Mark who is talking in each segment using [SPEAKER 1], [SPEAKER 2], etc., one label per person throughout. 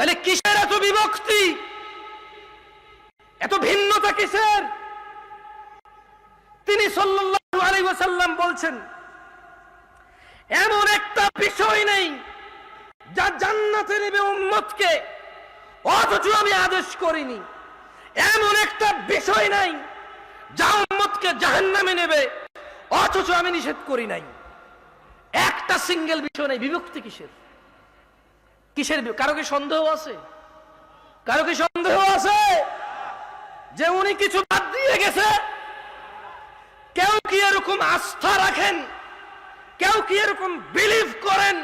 [SPEAKER 1] তাহলে কিসের এত বিভক্তি? এত ভিন্নতা কিসের? তিনি ওয়াসাল্লাম বলছেন, এমন একটা বিষয় নেই যা জান্নাতে নেবে উম্মতকে, অথচ আমি আদেশ করিনি। এমন একটা বিষয় নাই যা উম্মতকে জাহান্নামে নেবে, অথচ আমি নিষেধ করি নাই। একটা সিঙ্গেল বিষয় নেই, বিভক্তি কিসের? কিসের কারও কি সন্দেহ আছে? কারও কি সন্দেহ আছে? যে উনি কিছু বাদ দিয়ে গেছে? কেউ কি এরকম আস্থা রাখেন? কেউ কি এরকম বিলিভ করেন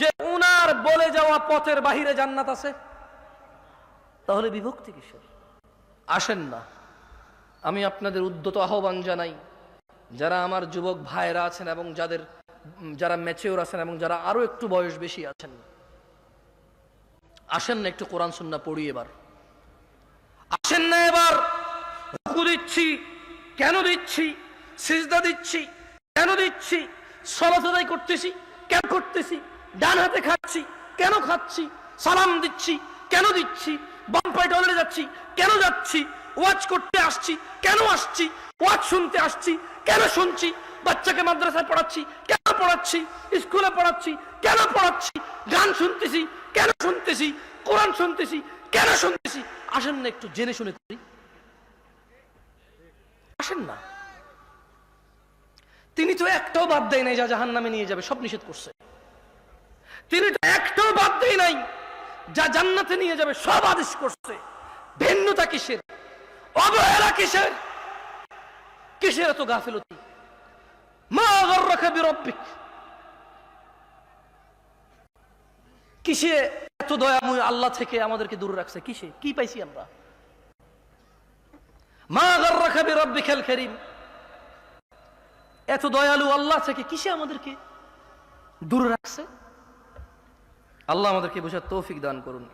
[SPEAKER 1] যে উনার বলে যাওয়া পথের বাহিরে জান্নাত আছে? তাহলে বিভক্তি কিসের? আসেন না। আমি আপনাদের উদ্যত আহ্বান জানাই, যারা আমার যুবক ভাইরা আছেন এবং যাদের, যারা ম্যাচিওর আছেন এবং যারা আরও একটু বয়স বেশি আছেন আসেন না একটু কোরআন সুন্না পড়ি এবার। আসেন না এবার। রুকু দিচ্ছি, কেন দিচ্ছি? সিজদা দিচ্ছি, কেন দিচ্ছি? সলাত করতেছি, কেন করতেছি? ডান হাতে খাচ্ছি, কেন খাচ্ছি? সালাম দিচ্ছি, কেন দিচ্ছি? বাম পায়ে টয়লেটে যাচ্ছি, কেন যাচ্ছি? ওয়াজ করতে আসছি, কেন আসছি? ওয়াজ শুনতে আসছি, কেন শুনছি? বাচ্চাকে মাদ্রাসায় পড়াচ্ছি, কেন পড়াচ্ছি? স্কুলে পড়াচ্ছি, কেন পড়াচ্ছি? গান শুনতেছি কেন শুনতেছি? কোরআন শুনতেছি, কেন শুনতেছি? আসেন না একটু জেনে শুনে করি। আসেন না। তিনি তো একটাও বাদ দেয় নাই যা জাহান নামে নিয়ে যাবে, সব নিষেধ করছে। তিনি তো একটাও বাদ দেয় নাই, যা জান্নাতে নিয়ে যাবে, সব আদেশ করছে। ভিন্নতা কিসের? অবহেলা কিসের? কিসের এত গাফিলতি? মা গর্রাকা বিরব্বিক? কিসে এত দয়াময় আল্লাহ থেকে আমাদেরকে দূরে রাখছে? কিসে? কি পাইছি আমরা? মা রব্বি খেল খেরিম এত দয়ালু আল্লাহ থেকে কিসে আমাদেরকে দূরে রাখছে? আল্লাহ আমাদেরকে বোঝার তৌফিক দান করুন।